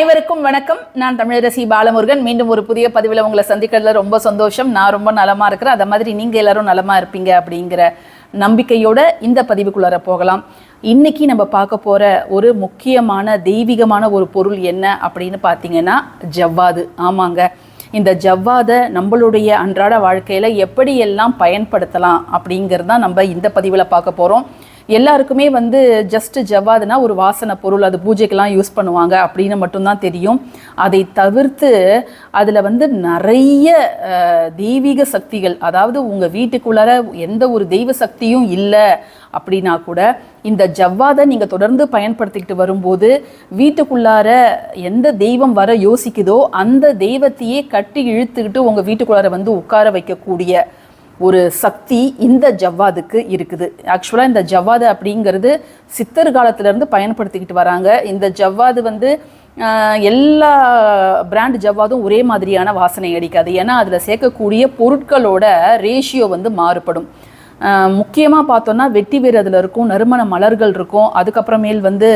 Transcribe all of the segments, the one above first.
அனைவருக்கும் வணக்கம். நான் தமிழரசி பாலமுருகன். மீண்டும் ஒரு புதிய பதிவில் உங்களை சந்திக்கிறதுல ரொம்ப சந்தோஷம். நான் ரொம்ப நலமா இருக்கிறேன். அதை மாதிரி நீங்க எல்லாரும் நலமா இருப்பீங்க அப்படிங்கிற நம்பிக்கையோட இந்த பதிவுக்குள்ளார போகலாம். இன்னைக்கு நம்ம பார்க்க போற ஒரு முக்கியமான தெய்வீகமான ஒரு பொருள் என்ன அப்படின்னு பார்த்தீங்கன்னா ஜவ்வாது. ஆமாங்க. இந்த ஜவ்வாதை நம்மளுடைய அன்றாட வாழ்க்கையில் எப்படியெல்லாம் பயன்படுத்தலாம் அப்படிங்கிறது தான் நம்ம இந்த பதிவில் பார்க்க போகிறோம் எல்லாருக்குமே வந்து ஜஸ்ட் ஜவ்வாதுனா ஒரு வாசனை பொருள். அது பூஜைக்கெல்லாம் யூஸ் பண்ணுவாங்க அப்படின்னு மட்டும்தான் தெரியும். அதை தவிர்த்து அதில் வந்து நிறைய தெய்வீக சக்திகள் அதாவது உங்கள் வீட்டுக்குள்ளார எந்த ஒரு தெய்வ சக்தியும் இல்லை அப்படின்னா கூட இந்த ஜவ்வாதை நீங்கள் தொடர்ந்து பயன்படுத்திக்கிட்டு வரும்போது வீட்டுக்குள்ளார எந்த தெய்வம் வர யோசிக்குதோ அந்த தெய்வத்தையே கட்டி இழுத்துக்கிட்டு உங்கள் வீட்டுக்குள்ளார வந்து உட்கார வைக்கக்கூடிய ஒரு சக்தி இந்த ஜவ்வாதுக்கு இருக்குது. ஆக்சுவலாக இந்த ஜவ்வாது அப்படிங்கிறது சித்தர் காலத்திலேருந்து பயன்படுத்திக்கிட்டு வராங்க. இந்த ஜவ்வாது வந்து எல்லா பிராண்ட் ஜவ்வாதும் ஒரே மாதிரியான வாசனை அடிக்காது. ஏன்னா அதில் சேர்க்கக்கூடிய பொருட்களோட ரேஷியோ வந்து மாறுபடும். முக்கியமாக பார்த்தோன்னா வெட்டி வேர் அதில் இருக்கும் நறுமண மலர்கள் இருக்கும் அதுக்கப்புறமேல் வந்து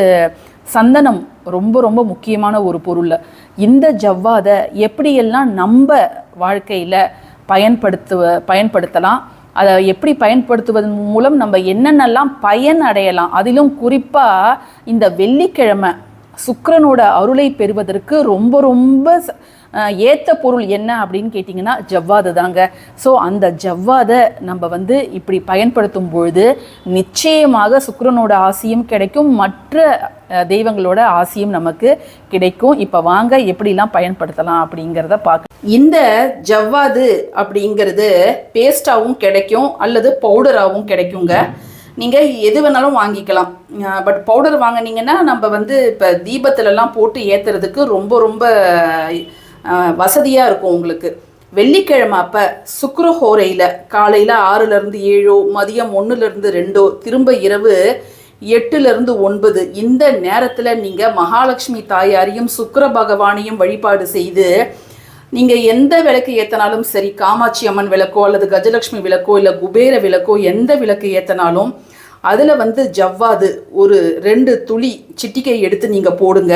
சந்தனம் ரொம்ப ரொம்ப முக்கியமான ஒரு பொருள். இந்த ஜவ்வாதை எப்படியெல்லாம் நம்ம வாழ்க்கையில் பயன்படுத்துவ பயன்படுத்தலாம். அதை எப்படி பயன்படுத்துவதன் மூலம் நம்ம என்னென்னலாம் பயன் அடையலாம். அதிலும் குறிப்பாக இந்த வெள்ளிக்கிழமை சுக்கரனோட அருளை பெறுவதற்கு ரொம்ப ரொம்ப ஏற்ற ஏத்த பொருள் என்ன அப்படின்னு கேட்டிங்கன்னா ஜவ்வாது தாங்க. ஸோ அந்த ஜவ்வாதை நம்ம வந்து இப்படி பயன்படுத்தும் பொழுது நிச்சயமாக சுக்கரனோட ஆசியும் கிடைக்கும். மற்ற தெய்வங்களோட ஆசியும் நமக்கு கிடைக்கும். இப்போ வாங்க எப்படிலாம் பயன்படுத்தலாம் அப்படிங்கிறத பார்க்க இந்த ஜவ்வாது அப்படிங்கிறது பேஸ்டாகவும் கிடைக்கும் அல்லது பவுடராகவும் கிடைக்குங்க. நீங்கள் எது வேணாலும் வாங்கிக்கலாம். பட் பவுடர் வாங்குனீங்கன்னா நம்ம வந்து இப்போ தீபத்துலலாம் போட்டு ஏற்றுறதுக்கு ரொம்ப ரொம்ப வசதியாக இருக்கும் உங்களுக்கு. வெள்ளிக்கிழமை அப்போ சுக்ரஹோரையில் காலையில் ஆறுலேருந்து ஏழோ மதியம் ஒன்றுலேருந்து ரெண்டோ திரும்ப இரவு எட்டுலேருந்து ஒன்பது இந்த நேரத்தில் நீங்கள் மகாலட்சுமி தாயாரையும் சுக்கர பகவானையும் வழிபாடு செய்து நீங்கள் எந்த விளக்கு ஏற்றினாலும் சரி காமாட்சி அம்மன் விளக்கோ அல்லது கஜலட்சுமி விளக்கோ இல்லை குபேர விளக்கோ எந்த விளக்கு ஏற்றினாலும் அதில் வந்து ஜவ்வாது ஒரு ரெண்டு துளி சிட்டிக்கை எடுத்து நீங்கள் போடுங்க.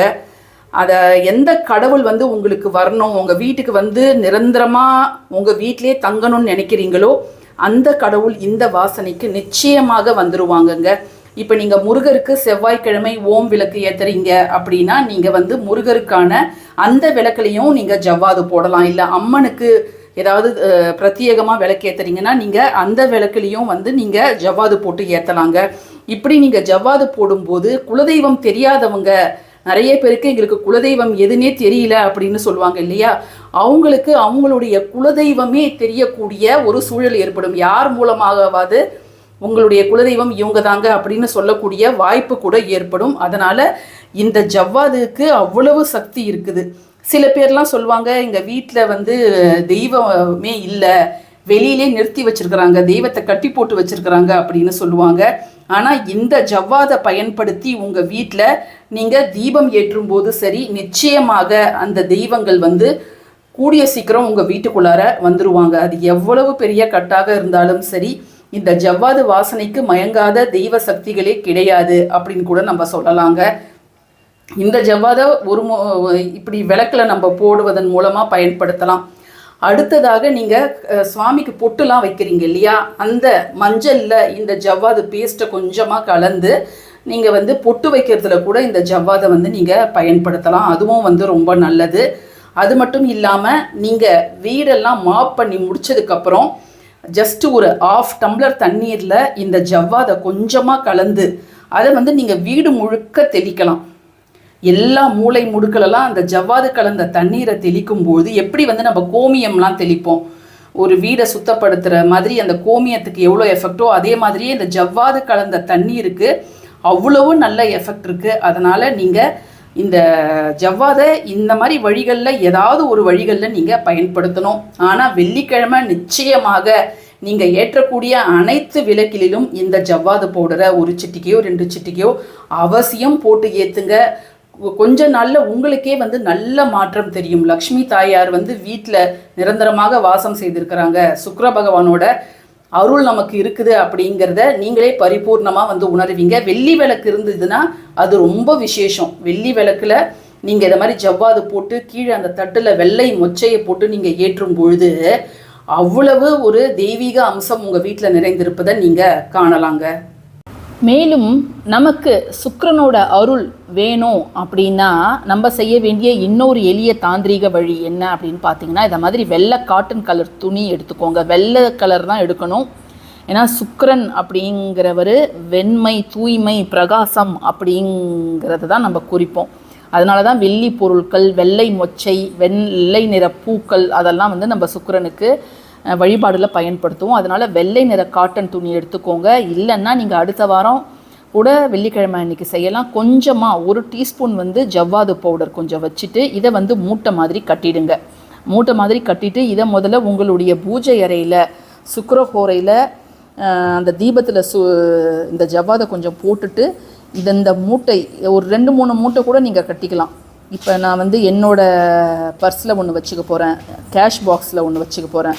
அதை எந்த கடவுள் வந்து உங்களுக்கு வரணும் உங்கள் வீட்டுக்கு வந்து நிரந்தரமாக உங்கள் வீட்டிலே தங்கணும்னு நினைக்கிறீங்களோ அந்த கடவுள் இந்த வாசனைக்கு நிச்சயமாக வந்துருவாங்கங்க. இப்போ நீங்கள் முருகருக்கு செவ்வாய்க்கிழமை ஓம் விளக்கு ஏற்றுறீங்க அப்படின்னா நீங்கள் வந்து முருகருக்கான அந்த விளக்குலையும் நீங்கள் ஜவ்வாது போடலாம். இல்லை அம்மனுக்கு ஏதாவது பிரத்யேகமாக விளக்கு ஏற்றுறீங்கன்னா நீங்கள் அந்த விளக்குலேயும் வந்து நீங்கள் ஜவ்வாது போட்டு ஏற்றலாங்க இப்படி நீங்கள் ஜவ்வாது போடும்போது குலதெய்வம் தெரியாதவங்க நிறைய பேருக்கு எங்களுக்கு குலதெய்வம் எதுனே தெரியல அப்படின்னு சொல்லுவாங்க இல்லையா? அவங்களுக்கு அவங்களுடைய குலதெய்வமே தெரியக்கூடிய ஒரு சூழல் ஏற்படும். யார் மூலமாகவாது உங்களுடைய குலதெய்வம் இவங்க தாங்க அப்படின்னு சொல்லக்கூடிய வாய்ப்பு கூட ஏற்படும். அதனால இந்த ஜவ்வாதுக்கு அவ்வளவு சக்தி இருக்குது. சில பேர்லாம் சொல்லுவாங்க எங்கள் வீட்டில் வந்து தெய்வமே இல்லை. வெளியிலே நிறுத்தி வச்சிருக்கிறாங்க. தெய்வத்தை கட்டி போட்டு வச்சிருக்கிறாங்க அப்படின்னு சொல்லுவாங்க. ஆனால் இந்த ஜவ்வாதை பயன்படுத்தி உங்கள் வீட்டில் நீங்கள் தீபம் ஏற்றும் போது சரி நிச்சயமாக அந்த தெய்வங்கள் வந்து கூடிய சீக்கிரம் உங்கள் வீட்டுக்குள்ளார வந்துருவாங்க. அது எவ்வளவு பெரிய கட்டாக இருந்தாலும் சரி இந்த ஜவ்வாது வாசனைக்கு மயங்காத தெய்வ சக்திகளே கிடையாது அப்படின்னு கூட நம்ம சொல்லலாங்க. இந்த ஜவ்வாதை ஒரு இப்படி விளக்கில் நம்ம போடுவதன் மூலமாக பயன்படுத்தலாம். அடுத்ததாக நீங்கள் சுவாமிக்கு பொட்டுலாம் வைக்கிறீங்க இல்லையா? அந்த மஞ்சளில் இந்த ஜவ்வாது பேஸ்ட்டை கொஞ்சமாக கலந்து நீங்கள் வந்து பொட்டு வைக்கிறதுல கூட இந்த ஜவ்வாதை வந்து நீங்கள் பயன்படுத்தலாம். அதுவும் வந்து ரொம்ப நல்லது. அது மட்டும் இல்லாமல் நீங்கள் வீடெல்லாம் மாப் பண்ணி முடிச்சதுக்கப்புறம் ஜஸ்ட் ஒரு ஆஃப் டம்ளர் தண்ணீரில் இந்த ஜவ்வாதை கொஞ்சமாக கலந்து அதை வந்து நீங்கள் வீடு முழுக்க தெளிக்கலாம். எல்லா மூளை முடுக்கலெல்லாம் அந்த ஜவ்வாது கலந்த தண்ணீரை தெளிக்கும் போது எப்படி வந்து நம்ம கோமியம்லாம் தெளிப்போம்? ஒரு வீடை சுத்தப்படுத்துகிற மாதிரி அந்த கோமியத்துக்கு எவ்வளோ எஃபெக்டோ அதே மாதிரியே இந்த ஜவ்வாது கலந்த தண்ணீருக்கு அவ்வளவு நல்ல எஃபெக்ட் இருக்குது அதனால் நீங்கள் இந்த ஜவ்வாதை இந்த மாதிரி வழிகளில் ஏதாவது ஒரு வழிகளில் நீங்கள் பயன்படுத்தணும். ஆனால் வெள்ளிக்கிழமை நிச்சயமாக நீங்கள் ஏற்றக்கூடிய அனைத்து விளக்கிலும் இந்த ஜவ்வாது பவுடரை ஒரு சிட்டிக்கையோ ரெண்டு சிட்டிக்கையோ அவசியம் போட்டு ஏற்றுங்க கொஞ்ச நாளில் உங்களுக்கே வந்து நல்ல மாற்றம் தெரியும். லக்ஷ்மி தாயார் வந்து வீட்டில் நிரந்தரமாக வாசம் செய்திருக்கிறாங்க. சுக்கர பகவானோட அருள் நமக்கு இருக்குது அப்படிங்கிறத நீங்களே பரிபூர்ணமாக வந்து உணருவீங்க. வெள்ளி விளக்கு இருந்ததுன்னா அது ரொம்ப விசேஷம். வெள்ளி விளக்குல நீங்கள் இதை மாதிரி ஜவ்வாது போட்டு கீழே அந்த தட்டில் வெள்ளை மொச்சையை போட்டு நீங்கள் ஏற்றும் பொழுது அவ்வளவு ஒரு தெய்வீக அம்சம் உங்கள் வீட்டில் நிறைந்திருப்பதை நீங்கள் காணலாங்க. மேலும் நமக்கு சுக்கரனோட அருள் வேணும் அப்படின்னா நம்ம செய்ய வேண்டிய இன்னொரு எளிய தாந்திரீக வழி என்ன அப்படின்னு பார்த்தீங்கன்னா இதை மாதிரி வெள்ளை காட்டன் கலர் துணி எடுத்துக்கோங்க. வெள்ளை கலர் தான் எடுக்கணும். ஏன்னா சுக்கரன் அப்படிங்கிறவர் வெண்மை தூய்மை பிரகாசம் அப்படிங்கிறத தான் நம்ம குறிப்போம். அதனால தான் வெள்ளி பொருட்கள் வெள்ளை மொச்சை வெள்ளை நிற பூக்கள் அதெல்லாம் வந்து நம்ம சுக்கரனுக்கு வழிபாடில் பயன்படுத்துவோம். அதனால் வெள்ளை நிற காட்டன் துணி எடுத்துக்கோங்க. இல்லைன்னா நீங்கள் அடுத்த வாரம் கூட வெள்ளிக்கிழமை அன்னைக்கு செய்யலாம். கொஞ்சமாக ஒரு டீஸ்பூன் வந்து ஜவ்வாது பவுடர் கொஞ்சம் வச்சுட்டு இதை வந்து மூட்டை மாதிரி கட்டிடுங்க. மூட்டை மாதிரி கட்டிட்டு இதை முதல்ல உங்களுடைய பூஜை அறையில் சுக்கரஹோரையில் அந்த தீபத்தில் சு இந்த ஜவ்வாதை கொஞ்சம் போட்டுட்டு இந்த இந்த மூட்டை ஒரு ரெண்டு மூணு மூட்டை கூட நீங்கள் கட்டிக்கலாம். இப்போ நான் வந்து என்னோட பர்ஸில் ஒன்று வச்சுக்க போகிறேன் கேஷ் பாக்ஸில் ஒன்று வச்சுக்க போகிறேன்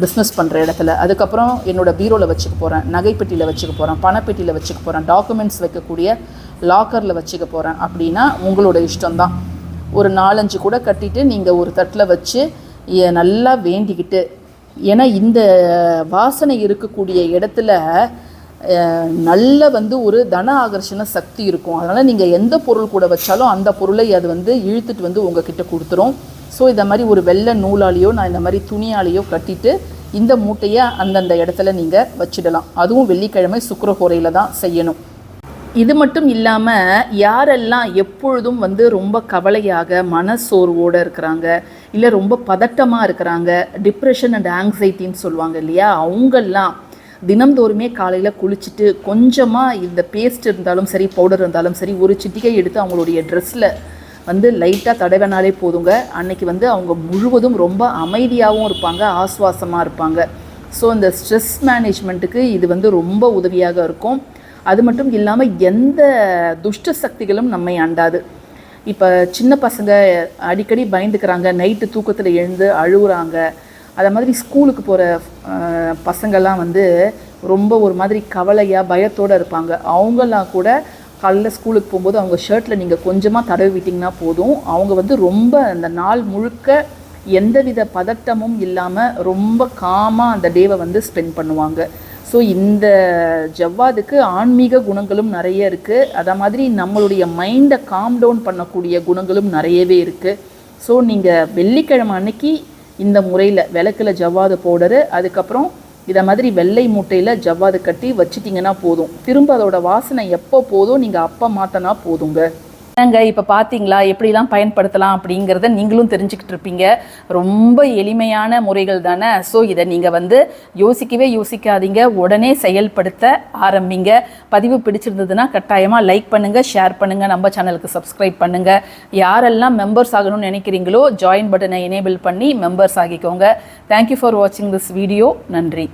பிஸ்னஸ் பண்ணுற இடத்துல. அதுக்கப்புறம் என்னோட பீரோவில் வச்சுக்க போகிறேன் நகைப்பெட்டியில் வச்சுக்க போகிறேன் பணப்பெட்டியில் வச்சுக்க போகிறேன் டாக்குமெண்ட்ஸ் வைக்கக்கூடிய லாக்கரில் வச்சுக்க போகிறேன் அப்படின்னா உங்களோட இஷ்டம்தான். ஒரு நாலஞ்சு கூட கட்டிட்டு நீங்கள் ஒரு தட்டில் வச்சு நல்லா வேண்டிக்கிட்டு. ஏன்னா இந்த வாசனை இருக்கக்கூடிய இடத்துல நல்ல வந்து ஒரு தன ஆகர்ஷண சக்தி இருக்கும். அதனால் நீங்கள் எந்த பொருள் கூட வச்சாலும் அந்த பொருளை அது வந்து இழுத்துட்டு வந்து உங்ககிட்ட கொடுத்துரும். ஸோ இந்த மாதிரி ஒரு வெள்ளை நூலாலேயோ நான் இந்த மாதிரி துணியாலேயோ கட்டிட்டு இந்த மூட்டையை அந்தந்த இடத்துல நீங்கள் வச்சிடலாம். அதுவும் வெள்ளிக்கிழமை சுக்கிரஹோரையில் தான் செய்யணும். இது மட்டும் இல்லாமல் யாரெல்லாம் எப்பொழுதும் வந்து ரொம்ப கவலையாக மனசோர்வோடு இருக்கிறாங்க இல்லை ரொம்ப பதட்டமாக இருக்கிறாங்க டிப்ரெஷன் அண்ட் ஆங்ஸைட்டின்னு சொல்லுவாங்க இல்லையா? அவங்கெல்லாம் தினம்தோறுமே காலையில் குளிச்சுட்டு கொஞ்சமாக இந்த பேஸ்ட் இருந்தாலும் சரி பவுடர் இருந்தாலும் சரி ஒரு சிட்டிகை எடுத்து அவங்களுடைய ட்ரெஸ்ஸில் வந்து லைட்டாக தடவினாலே போதுங்க. அன்னைக்கு வந்து அவங்க முழுவதும் ரொம்ப அமைதியாகவும் இருப்பாங்க ஆஸ்வாசமாக இருப்பாங்க. ஸோ இந்த ஸ்ட்ரெஸ் மேனேஜ்மெண்ட்டுக்கு இது வந்து ரொம்ப உதவியாக இருக்கும். அது மட்டும் இல்லாமல் எந்த துஷ்ட சக்திகளும் நம்மை அண்டாது. இப்போ சின்ன பசங்க அடிக்கடி பயந்துக்கிறாங்க நைட்டு தூக்கத்தில் எழுந்து அழுகுறாங்க அதை மாதிரி ஸ்கூலுக்கு போகிற பசங்கள்லாம் வந்து ரொம்ப ஒரு மாதிரி கவலையாக பயத்தோடு இருப்பாங்க. அவங்கெல்லாம் கூட காலைல ஸ்கூலுக்கு போகும்போது அவங்க ஷர்ட்டில் நீங்கள் கொஞ்சமாக தடவி விட்டிங்கன்னா போதும். அவங்க வந்து ரொம்ப அந்த நாள் முழுக்க எந்தவித பதட்டமும் இல்லாமல் ரொம்ப காமாக அந்த டேவை வந்து ஸ்பெண்ட் பண்ணுவாங்க. ஸோ இந்த ஜவ்வாதுக்கு ஆன்மீக குணங்களும் நிறைய இருக்குது அதை மாதிரி நம்மளுடைய மைண்டை காம் டவுன் பண்ணக்கூடிய குணங்களும் நிறையவே இருக்குது ஸோ நீங்கள் வெள்ளிக்கிழமை அன்னைக்கு இந்த முறையில் விளக்கில் ஜவ்வாது பவுடரு அதுக்கப்புறம் இதை மாதிரி வெள்ளை மூட்டையில் ஜவ்வாது கட்டி வச்சிட்டிங்கன்னா போதும். திரும்ப அதோட வாசனை எப்போ போதும் நீங்கள் அப்போ மாற்றினா போதுங்க. என்னங்க இப்போ பார்த்தீங்களா எப்படிலாம் பயன்படுத்தலாம் அப்படிங்கிறத நீங்களும் தெரிஞ்சுக்கிட்டு இருப்பீங்க. ரொம்ப எளிமையான முறைகள் தானே. ஸோ இதை நீங்கள் வந்து யோசிக்கவே யோசிக்காதீங்க. உடனே செயல்படுத்த ஆரம்பிங்க. பதிவு பிடிச்சிருந்ததுன்னா கட்டாயமாக லைக் பண்ணுங்கள் ஷேர் பண்ணுங்கள் நம்ம சேனலுக்கு சப்ஸ்கிரைப் பண்ணுங்கள் யாரெல்லாம் மெம்பர்ஸ் ஆகணும்னு நினைக்கிறீங்களோ ஜாயின் பட்டனை எனேபிள் பண்ணி மெம்பர்ஸ் ஆகிக்கோங்க. தேங்க்யூ ஃபார் வாட்சிங் திஸ் வீடியோ நன்றி.